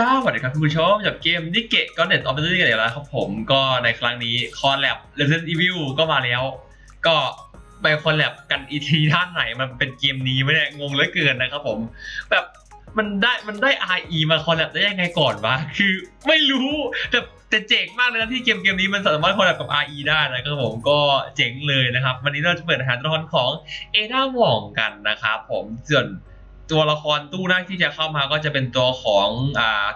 สวัสดีครับคุณผู้ชมจากเกมนิเกะก็เน็ตออฟเดอร์กันอีกแล้วครับผมก็ในครั้งนี้คอนแลบ Resident Evil ก็มาแล้ว ก็ไปคอนแลบกันอีทีท่านไหนมันเป็นเกมนี้ไม่ได้งงเหลือเกินนะครับผม แบบมันได้มันได้ RE มาคอนแลบได้ยังไงก่อนวะคือไม่รู้แต่แต่เจ๋งมากเลยนะที่เกมเกมนี้มันสามารถคอลแลบกับ RE ได้นะครับผมก็เจ๋งเลยนะครับ วันนี้เราจะเปิดหาตัวละครของเอดาหว่องกันนะครับผมส่วน ตัวละครตู้หน้าที่จะเข้ามาก็จะเป็นตัวของอ่า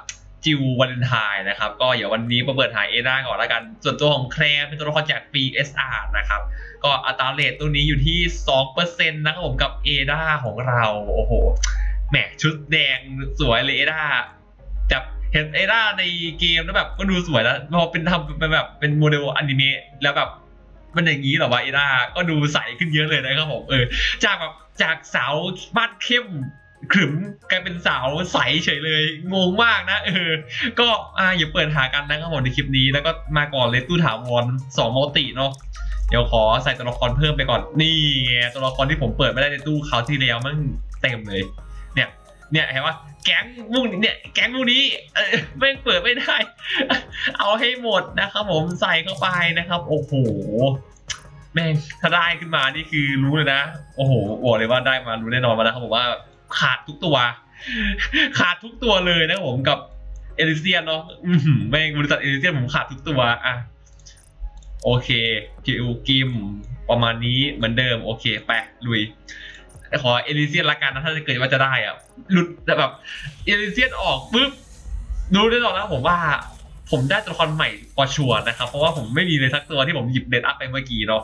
จิววาเลนไทน์นะครับ ก็เดี๋ยววันนี้มาเปิดหาเอดาก่อนแล้วกัน ส่วนตัวของแคลร์เป็นตัวละครจาก PSR นะครับ ก็อัตราเรทตัวนี้อยู่ที่ 2%นะครับผมกับเอดาของเรา โอ้โห แหมชุดแดงสวยเลยเอดาจับเห็นเอดาในเกมแล้วแบบก็ดูสวยแล้ว พอเป็นทำเป็นแบบเป็นโมเดลอนิเมะแล้วแบบมันอย่างนี้เหรอวะเอดาก็ดูใสขึ้นเยอะเลยนะครับผม เออ จากแบบจากสาวบ้านเข้ม ขรึมกลายเป็นสาวใสเฉยเลย งงมากนะเออ ก็อ่าอย่าเปิดหากันนะครับผมในคลิปนี้แล้วก็มาก่อนเลยตู้ถาวรสองโมติเนาะเดี๋ยวขอใส่ตัวละครเพิ่มไปก่อนนี่ไงตัวละครที่ผมเปิดไม่ได้ในตู้เขาที่แล้วมันเต็มเลย เนี่ย เนี่ยเห็นว่าแก๊งมุกเนี่ยแก๊งมุกนี้เออแม่เปิดไม่ได้ เอาให้หมดนะครับผมใส่เข้าไปนะครับ โอ้โหแม่งถ้าได้ขึ้นมานี่คือรู้เลยนะ โอ้โหบอกเลยว่าได้มารู้แน่นอนมานะครับผมว่า ขาดทุกตัว ขาดทุกตัวเลยนะผมกับเอลิเซียนเนาะแม่งบริษัทเอลิเซียนผมขาดทุกตัว อะ โอเคกิวกิมประมาณนี้เหมือนเดิม โอเคไปลุย ขอเอลิเซียนละกันนะถ้าจะเกิดว่าจะได้อะหลุดแบบเอลิเซียนออกปุ๊บรู้แน่นอนแล้วผมว่า ผมได้ตัวละครใหม่พอชัวร์นะครับ เพราะว่าผมไม่มีเลยสักตัวที่ผมหยิบเด็ดอัพไปเมื่อกี้เนาะ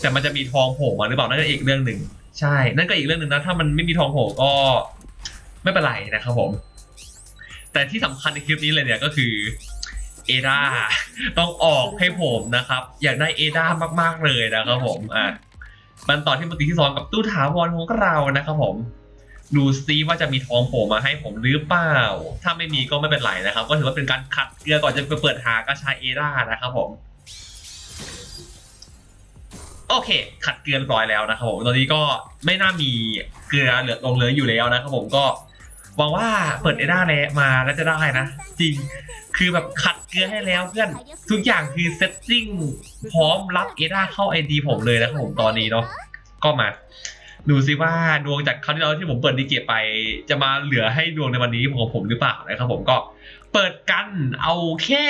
แต่มันจะมีทองโผล่มาหรือเปล่านั่นก็อีกเรื่องหนึ่ง ใช่ นั่นก็อีกเรื่องหนึ่งนะ ถ้ามันไม่มีทองโผล่ก็ไม่เป็นไรนะครับผม แต่ที่สำคัญในคลิปนี้เลยเนี่ยก็คือเอดาต้องออกให้ผมนะครับ อยากได้เอดามากๆเลยนะครับผม อะมันต่อที่มันตีที่สองกับตู้ถาวรของเรานะครับผม ดูซิว่าจะมีทองโผล่มาให้ผมหรือเปล่า ถ้าไม่มีก็ไม่เป็นไรนะครับ ก็ถือว่าเป็นการขัดเกลือก่อนจะไปเปิดหากระชายเอรานะครับผม โอเค ขัดเกลือร้อยแล้วนะครับผมตอนนี้ก็ไม่น่ามีเกลือเหลือลงเหลืออยู่แล้วนะครับผมก็หวังว่าเปิดเอราแล้วมาแล้วจะได้นะ จริงคือแบบขัดเกลือให้แล้วเพื่อนทุกอย่างคือเซตติ้งพร้อมรับเอราเข้าไอดีผมเลยนะครับผมตอนนี้เนาะก็มาดูซิว่าดวงจากคราวที่แล้วที่ผมเปิดดีเกตไป จะมาเหลือให้ดวงในวันนี้ของผมหรือเปล่านะครับผมก็เปิดกันเอาแค่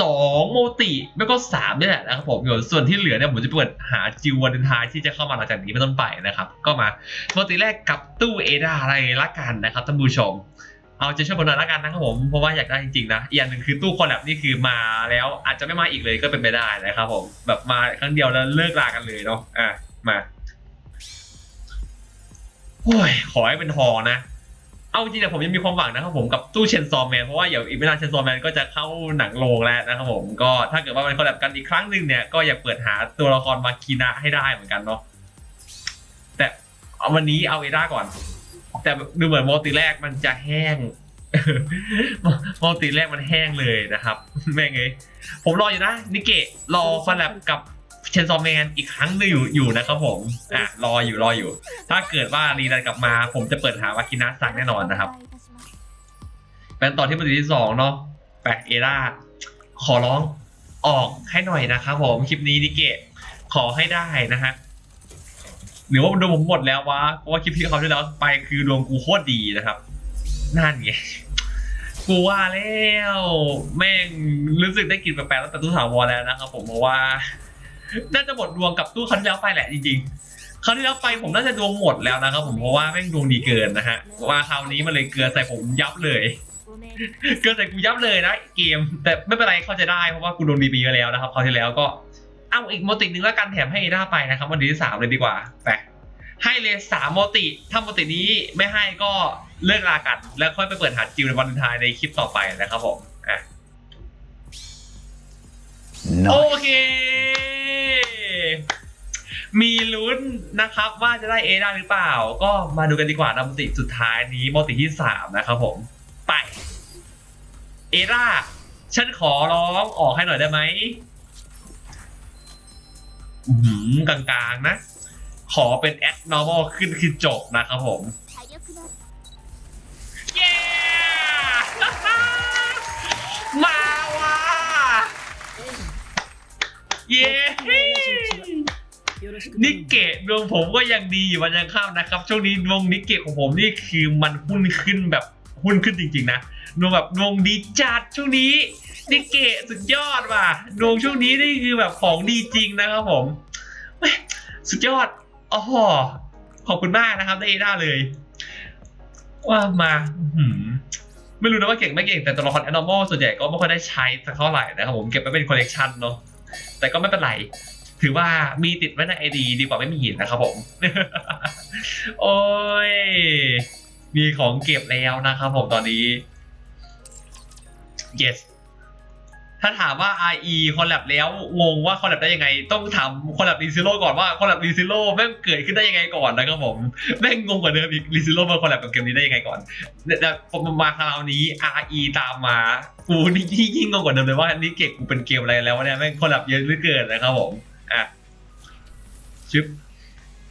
สองโมติไม่ก็สามนี่แหละนะครับผมส่วนที่เหลือเนี่ยผมจะเปิดหาจิววันเดนทายที่จะเข้ามาหลังจากนี้เป็นต้นไปนะครับ ก็มาโมติแรกกับตู้เอดาอะไรละกันนะครับท่านผู้ชม เอาจะช่วยผมหน่อยละกันนะครับผมเพราะว่าอยากได้จริงๆนะอีกอย่างหนึ่งคือตู้คอลแลบนี่คือมาแล้วอาจจะไม่มาอีกเลยก็เป็นไปได้นะครับผมแบบมาครั้งเดียวแล้วเลิกลากันเลยเนาะอะมาโอ้ยขอให้เป็นทองนะ เอาจริงๆแต่ผมยังมีความหวังนะครับผมกับตู้เชนซอมแมนเพราะว่าเดี๋ยวอีกไม่นานเชนซอมแมนก็จะเข้าหนังโรงแล้วนะครับผมก็ถ้าเกิดว่ามันคอลแลบกันอีกครั้งหนึ่งเนี่ยก็อยากเปิดหาตัวละครมาคีนะให้ได้เหมือนกันเนาะแต่เอาวันนี้เอาเอด้าก่อน แต่ดูเหมือนโมติแรกมันจะแห้งโมติแรกมันแห้งเลยนะครับแม่งเอ้ยผมรออยู่นะนิเกะรอคอลแลบกับ เชนซอมแมนอีกครั้งหนึงอยู่อยู่นะครับผมอะรออยู่รออยู่ ถ้าเกิดว่ารีดันกลับมา ผมจะเปิดหาวากินะสั่งแน่นอนนะครับเป็นตอนที่ปฏิที่สองเนาะแปะเอร่าขอร้องออกให้หน่อยนะครับผมคลิปนี้นิเกะขอให้ได้นะฮะหรือว่าดวงผมหมดแล้ววะเพราะว่าคลิปที่เขาที่แล้วไปคือดวงกูโคตรดีนะครับนั่นไงกูว่าแล้ว แม่งรู้สึกได้กลิ่นแปลกๆตั้งแต่ตู้ถาวรแล้วนะครับผมเพราะว่า น่าจะหมดดวงกับตู้ครั้งที่แล้วไปแหละจริงๆคราวที่แล้วไปผมน่าจะดวงหมดแล้วนะครับผมเพราะว่าแม่งดวงดีเกินนะฮะว่าคราวนี้มันเลยเกลือใส่ผมยับเลย เกลือใส่กูยับเลยนะเกม แต่ไม่เป็นไรเข้าใจได้เพราะว่ากูโดนดีบีมาแล้วนะครับคราวที่แล้วก็เอาอีกโมติหนึ่งแล้วกันแถมให้เอด้าไปนะครับวันที่สามเลยดีกว่าไปให้เลยสามโมติถ้าโมตินี้ไม่ให้ก็เลิกลากันแล้วค่อยไปเปิดหาจิวในวันทายในคลิปต่อไปนะครับผมอะโอเค มีลุ้นนะครับว่าจะได้เอได้หรือเปล่า ก็มาดูกันดีกว่านะมติสุดท้ายนี้มติที่สามนะครับผม ไป เอร่าฉันขอร้องออกให้หน่อยได้ไหมกลางๆนะ ขอเป็นแอคนอร์มอลขึ้นคือจบนะครับผม เย้ มาว่ะเย้ นิกเกะดวงผมก็ยังดีอยู่วันยังข้ามนะครับ ช่วงนี้ดวงนิกเกะของผมนี่คือมันหุ้นขึ้นแบบหุ้นขึ้นจริง ๆ นะดวงแบบดวงดีจัดช่วงนี้นิกเกะสุดยอดว่ะดวงช่วงนี้นี่คือแบบของดีจริงนะครับผมสุดยอดอ๋อขอบคุณมากนะครับได้ได้เลย ว่ามาไม่รู้นะว่าเก่งไม่เก่งแต่ตัวละคร Animal ส่วนใหญ่ก็ไม่ค่อยได้ใช้สักเท่าไหร่นะครับผมเก็บไว้เป็นคอลเลกชันเนาะแต่ก็ไม่เป็นไร ถือว่ามีติดไว้ในไอดีดีกว่าไม่มีนนะครับผม โอ้ย มีของเก็บแล้วนะครับผมตอนนี้ yes ถ้าถามว่า RE คอลแลบแล้วงงว่าคอลแลบได้ยังไง ต้องถามคอลแลบรีซิโร่ก่อนว่าคอลแลบรีซิโร่แม่งเกิดขึ้นได้ยังไงก่อนนะครับผมแม่งงงกว่าเดิมอีกรีซิโร่มาคอลแลบกับเกมนี้ได้ยังไงก่อนแต่มมาคราวนี้ RE ตามมากูนี่ยิ่งงงกว่าเดิมเลยว่านี่เก็กกูเป็นเกมอะไรแล้ววะเนี่ยแม่งคอลแลบเยอะเหลือเกินนะครับผม ชึบ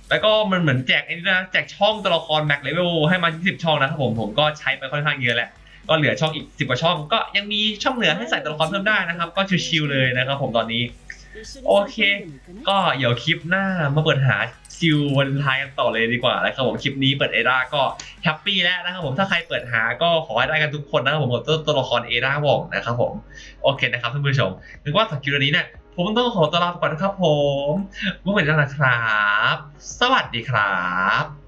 แล้วก็มันเหมือนแจกไอ้นี่นะแจกช่องตัวละครแม็กเลเวลให้มา 20 ช่องนะครับผมผมก็ใช้ไปค่อนข้างเยอะแหละก็เหลือช่องอีก 10 กว่าช่อง ก็ยังมีช่องเหลือให้ใส่ตัวละครเพิ่มได้นะครับ ก็ชิวๆเลยนะครับผมตอนนี้ โอเค ก็เดี๋ยวคลิปหน้ามาเปิดหาซิลวันไทายกันต่อเลยดีกว่านะครับผมคลิปนี้เปิดเอดาก็แฮปปี้แล้วนะครับผมถ้าใครเปิดหาก็ขอให้ได้กันทุกคนนะครับผมตัวตัวละครเอดาวองนะครับผมโอเคนะครับท่านผู้ชมถึงว่าสักคลิปนี้เนี่ย ผมต้องขอตัวลาไปก่อนนะครับผมไว้เจอกันนะครับ สวัสดีครับ